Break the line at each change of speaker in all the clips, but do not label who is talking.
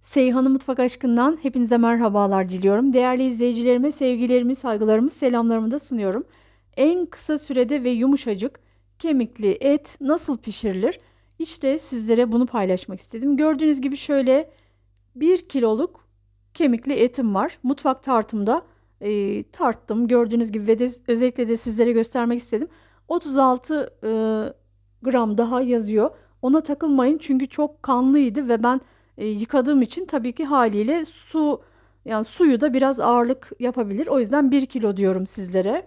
Seyhan'ın Mutfak Aşkı'ndan hepinize merhabalar diliyorum. Değerli izleyicilerime sevgilerimi, saygılarımı, selamlarımı da sunuyorum. En kısa sürede ve yumuşacık kemikli et nasıl pişirilir? İşte sizlere bunu paylaşmak istedim. Gördüğünüz gibi şöyle 1 kiloluk kemikli etim var. Mutfak tartımda e, tarttım. Gördüğünüz gibi ve de özellikle de sizlere göstermek istedim. 36 e, gram daha yazıyor. Ona takılmayın çünkü çok kanlıydı ve ben e, yıkadığım için tabii ki haliyle su yani suyu da biraz ağırlık yapabilir. O yüzden 1 kilo diyorum sizlere.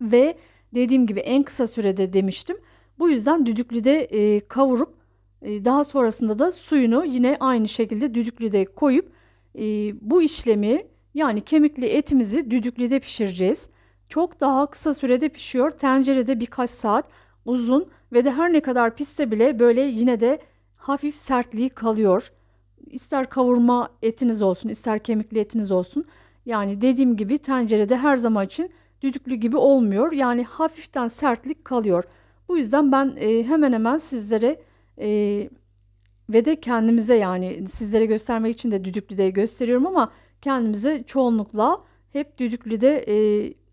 Ve dediğim gibi en kısa sürede demiştim. Bu yüzden düdüklüde e, kavurup e, daha sonrasında da suyunu yine aynı şekilde düdüklüde koyup e, bu işlemi yani kemikli etimizi düdüklüde pişireceğiz. Çok daha kısa sürede pişiyor. Tencerede birkaç saat uzun ve de her ne kadar pişse bile böyle yine de hafif sertliği kalıyor. İster kavurma etiniz olsun, ister kemikli etiniz olsun. Yani dediğim gibi tencerede her zaman için düdüklü gibi olmuyor. Yani hafiften sertlik kalıyor. Bu yüzden ben e, hemen hemen sizlere e, ve de kendimize yani sizlere göstermek için de düdüklüde gösteriyorum ama kendimize çoğunlukla hep düdüklüde e,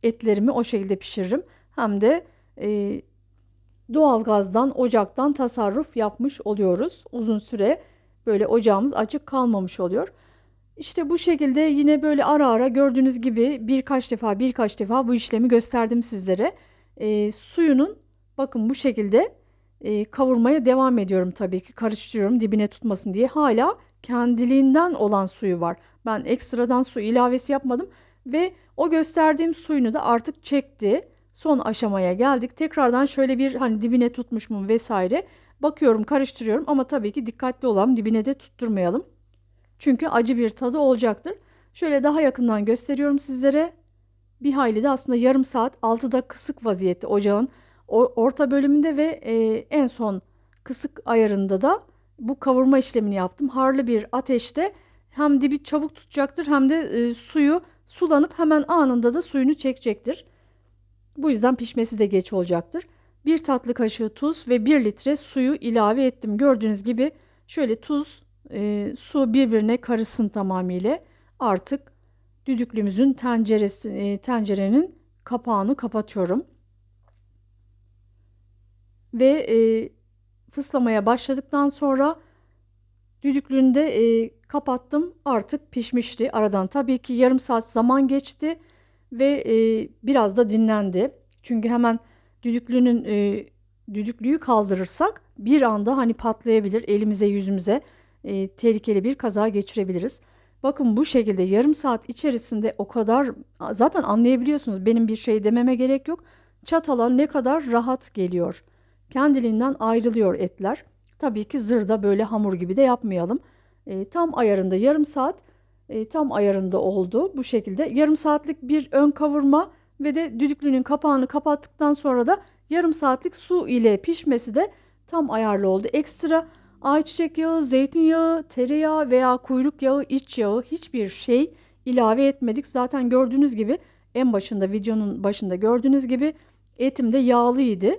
etlerimi o şekilde pişiririm. Hem de e, doğalgazdan, ocaktan tasarruf yapmış oluyoruz. Uzun süre böyle ocağımız açık kalmamış oluyor. İşte bu şekilde yine böyle ara ara gördüğünüz gibi birkaç defa birkaç defa bu işlemi gösterdim sizlere. E, suyunun bakın bu şekilde e, kavurmaya devam ediyorum tabii ki karıştırıyorum dibine tutmasın diye. Hala kendiliğinden olan suyu var. Ben ekstradan su ilavesi yapmadım ve o gösterdiğim suyunu da artık çekti son aşamaya geldik. Tekrardan şöyle bir hani dibine tutmuş mu vesaire bakıyorum karıştırıyorum ama tabii ki dikkatli olalım dibine de tutturmayalım. Çünkü acı bir tadı olacaktır. Şöyle daha yakından gösteriyorum sizlere. Bir hayli de aslında yarım saat altıda kısık vaziyette ocağın orta bölümünde ve e, en son kısık ayarında da bu kavurma işlemini yaptım. Harlı bir ateşte hem dibi çabuk tutacaktır hem de e, suyu sulanıp hemen anında da suyunu çekecektir. Bu yüzden pişmesi de geç olacaktır. Bir tatlı kaşığı tuz ve 1 litre suyu ilave ettim. Gördüğünüz gibi şöyle tuz, e, su birbirine karışsın tamamıyla. Artık düdüklümüzün tenceresi, e, tencerenin kapağını kapatıyorum. Ve e, fıslamaya başladıktan sonra düdüklüğünü de e, kapattım. Artık pişmişti. Aradan tabii ki yarım saat zaman geçti ve e, biraz da dinlendi. Çünkü hemen düdüklünün e, düdüklüyü kaldırırsak bir anda hani patlayabilir elimize yüzümüze e, tehlikeli bir kaza geçirebiliriz. Bakın bu şekilde yarım saat içerisinde o kadar zaten anlayabiliyorsunuz benim bir şey dememe gerek yok. Çatala ne kadar rahat geliyor. Kendiliğinden ayrılıyor etler. Tabii ki zırda böyle hamur gibi de yapmayalım. E, tam ayarında yarım saat e, tam ayarında oldu bu şekilde. Yarım saatlik bir ön kavurma ve de düdüklünün kapağını kapattıktan sonra da yarım saatlik su ile pişmesi de tam ayarlı oldu. Ekstra ayçiçek yağı, zeytinyağı, tereyağı veya kuyruk yağı, iç yağı hiçbir şey ilave etmedik. Zaten gördüğünüz gibi en başında videonun başında gördüğünüz gibi etim de yağlıydı.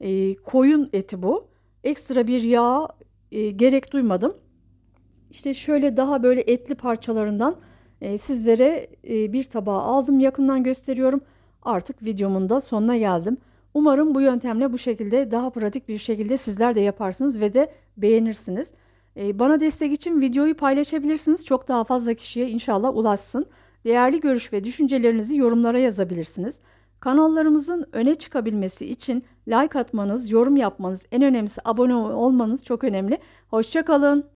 E, koyun eti bu. Ekstra bir yağ e, gerek duymadım. İşte şöyle daha böyle etli parçalarından e, sizlere e, bir tabağa aldım. Yakından gösteriyorum. Artık videomun da sonuna geldim. Umarım bu yöntemle bu şekilde daha pratik bir şekilde sizler de yaparsınız ve de beğenirsiniz. E, bana destek için videoyu paylaşabilirsiniz. Çok daha fazla kişiye inşallah ulaşsın. Değerli görüş ve düşüncelerinizi yorumlara yazabilirsiniz. Kanallarımızın öne çıkabilmesi için like atmanız, yorum yapmanız, en önemlisi abone olmanız çok önemli. Hoşçakalın.